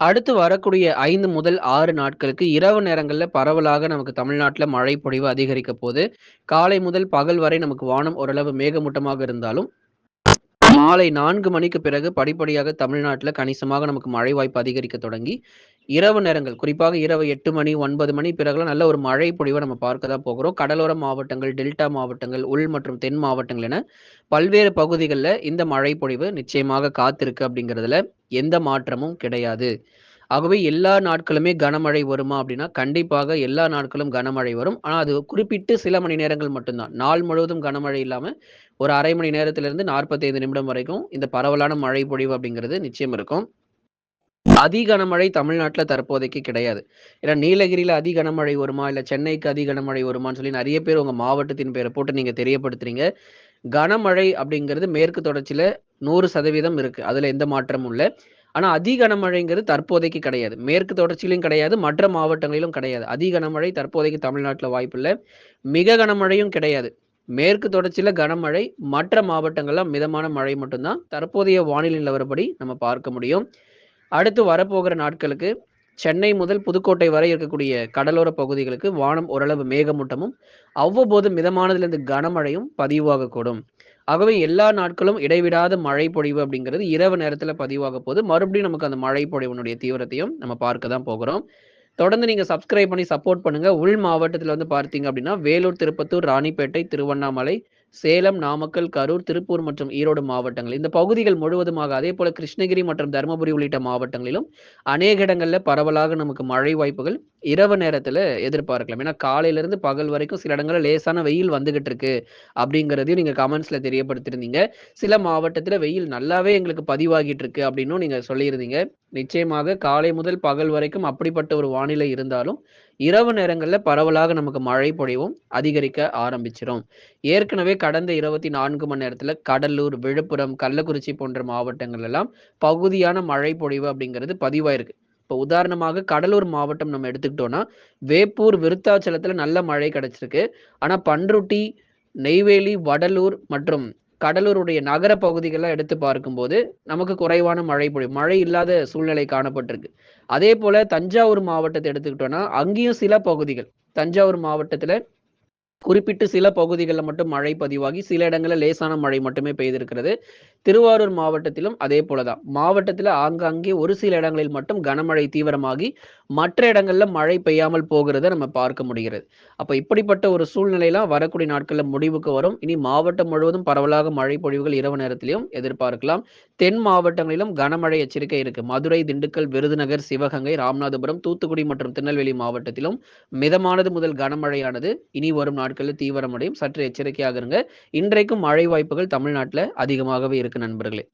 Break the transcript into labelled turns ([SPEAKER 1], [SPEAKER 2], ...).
[SPEAKER 1] அடுத்து வரக்கூடிய ஐந்து முதல் ஆறு நாட்களுக்கு இரவு நேரங்களில் பரவலாக நமக்கு தமிழ்நாட்டில் மழை பொழிவு அதிகரிக்க போது காலை முதல் பகல் வரை நமக்கு வானம் ஓரளவு மேகமூட்டமாக இருந்தாலும் மாலை நான்கு மணிக்கு பிறகு படிப்படியாக தமிழ்நாட்டில் கணிசமாக நமக்கு மழை வாய்ப்பு அதிகரிக்க தொடங்கி இரவு நேரங்கள் குறிப்பாக இரவு எட்டு மணி ஒன்பது மணி பிறகுலாம் நல்ல ஒரு மழை பொழிவை நம்ம பார்க்க தான் போகிறோம். கடலோர மாவட்டங்கள் டெல்டா மாவட்டங்கள் உள் மற்றும் தென் மாவட்டங்கள் என பல்வேறு பகுதிகளில் இந்த மழை பொழிவு நிச்சயமாக காத்திருக்கு அப்படிங்கிறதுல எந்த மாற்றமும் கிடையாது. ஆகவே எல்லா நாட்களுமே கனமழை வருமா அப்படின்னா கண்டிப்பாக எல்லா நாட்களும் கனமழை வரும். ஆனால் அது குறிப்பிட்டு சில மணி நேரங்கள் மட்டும்தான். நாள் முழுவதும் கனமழை இல்லாமல் ஒரு அரை மணி நேரத்திலிருந்து நாற்பத்தைந்து நிமிடம் வரைக்கும் இந்த பரவலான மழை பொழிவு அப்படிங்கிறது நிச்சயம் இருக்கும். அதி கனமழை தமிழ்நாட்டில் தற்போதைக்கு கிடையாது. ஏன்னா நீலகிரியில் அதி கனமழை வருமா? இல்லை சென்னைக்கு அதி கனமழை வருமான்னு சொல்லி நிறைய பேர் உங்கள் மாவட்டத்தின் பேரை போட்டு நீங்கள் தெரியப்படுத்துறீங்க. கனமழை அப்படிங்கிறது மேற்கு தொடர்ச்சியில் நூறு சதவீதம் இருக்குது அதில் எந்த மாற்றமும் இல்லை. ஆனால் அதி கனமழைங்கிறது தற்போதைக்கு கிடையாது. மேற்கு தொடர்ச்சியிலும் கிடையாது. மற்ற மாவட்டங்களிலும் கிடையாது. அதி கனமழை தற்போதைக்கு தமிழ்நாட்டில் வாய்ப்பில்லை மிக கனமழையும் கிடையாது. மேற்கு தொடர்ச்சியில் கனமழை மற்ற மாவட்டங்கள்லாம் மிதமான மழை மட்டும்தான். தற்போதைய வானிலை நிலவரப்படி நம்ம பார்க்க முடியும். அடுத்து வரப்போகிற நாட்களுக்கு சென்னை முதல் புதுக்கோட்டை வரை இருக்கக்கூடிய கடலோர பகுதிகளுக்கு வானம் ஓரளவு மேகமூட்டமும் அவ்வப்போது மிதமானதிலிருந்து கனமழையும் பதிவாகக்கூடும். ஆகவே எல்லா நாட்களும் இடைவிடாத மழை பொழிவு அப்படிங்கிறது இரவு நேரத்தில் பதிவாக போது மறுபடியும் நமக்கு அந்த மழை பொழிவுனுடைய தீவிரத்தையும் நம்ம பார்க்க தான் போகிறோம். தொடர்ந்து நீங்க சப்ஸ்கிரைப் பண்ணி சப்போர்ட் பண்ணுங்க. உள் மாவட்டத்தில் வந்து பார்த்தீங்க அப்படின்னா வேலூர் திருப்பத்தூர் ராணிப்பேட்டை திருவண்ணாமலை சேலம் நாமக்கல் கரூர் திருப்பூர் மற்றும் ஈரோடு மாவட்டங்கள். இந்த பகுதிகள் முழுவதுமாக அதே போல கிருஷ்ணகிரி மற்றும் தருமபுரி உள்ளிட்ட மாவட்டங்களிலும் அநேக இடங்களில் பரவலாக நமக்கு மழை வாய்ப்புகள் இரவு நேரத்தில் எதிர்பார்க்கலாம். ஏன்னா காலையிலேருந்து பகல் வரைக்கும் சில இடங்களில் லேசான வெயில் வந்துகிட்டு இருக்கு அப்படிங்கிறதையும் நீங்கள் கமெண்ட்ஸில் தெரியப்படுத்திருந்தீங்க. சில மாவட்டத்தில் வெயில் நல்லாவே எங்களுக்கு பதிவாகிட்டு இருக்கு அப்படின்னும் நீங்கள் சொல்லியிருந்தீங்க. நிச்சயமாக காலை முதல் பகல் வரைக்கும் அப்படிப்பட்ட ஒரு வானிலை இருந்தாலும் இரவு நேரங்களில் பரவலாக நமக்கு மழை பொழிவும் அதிகரிக்க ஆரம்பிச்சிடும் ஏற்கனவே கடந்த இருபத்தி நான்கு மணி நேரத்தில் கடலூர் விழுப்புரம் கள்ளக்குறிச்சி போன்ற மாவட்டங்கள் எல்லாம் பகுதியான மழை பொழிவு அப்படிங்கிறது பதிவாயிருக்கு. இப்போ உதாரணமாக கடலூர் மாவட்டம் நம்ம எடுத்துக்கிட்டோம்னா வேப்பூர் விருத்தாச்சலத்தில் நல்ல மழை கிடைச்சிருக்கு. ஆனால் பன்ருட்டி நெய்வேலி வடலூர் மற்றும் கடலூருடைய நகர பகுதிகளெலாம் எடுத்து பார்க்கும்போது நமக்கு குறைவான மழை பொழிவு மழை இல்லாத சூழ்நிலை காணப்பட்டிருக்கு. அதே போல தஞ்சாவூர் மாவட்டத்தை எடுத்துக்கிட்டோம்னா அங்கேயும் சில பகுதிகள் தஞ்சாவூர் மாவட்டத்துல குறிப்பிட்டு சில பகுதிகளில் மட்டும் மழை பதிவாகி சில இடங்களில் லேசான மழை மட்டுமே பெய்திருக்கிறது. திருவாரூர் மாவட்டத்திலும் அதே போலதான். மாவட்டத்தில் ஆங்காங்கே ஒரு சில இடங்களில் மட்டும் கனமழை தீவிரமாகி மற்ற இடங்கள்ல மழை பெய்யாமல் போகிறத நம்ம பார்க்க முடிகிறது. அப்ப இப்படிப்பட்ட ஒரு சூழ்நிலையெல்லாம் வரக்கூடிய நாட்கள்ல முடிவுக்கு வரும். இனி மாவட்டம் முழுவதும் பரவலாக மழை பொழிவுகள் இரவு நேரத்திலையும் எதிர்பார்க்கலாம். தென் மாவட்டங்களிலும் கனமழை எச்சரிக்கை இருக்கு. மதுரை திண்டுக்கல் விருதுநகர் சிவகங்கை ராமநாதபுரம் தூத்துக்குடி மற்றும் திருநெல்வேலி மாவட்டத்திலும் மிதமானது முதல் கனமழையானது. இனி வரும் நாட்களில் தீவிரமடையும். சற்று எச்சரிக்கையாக இருங்க. இன்றைக்கும் மழை வாய்ப்புகள் தமிழ்நாட்டில் அதிகமாகவே இருக்கு நண்பர்களே.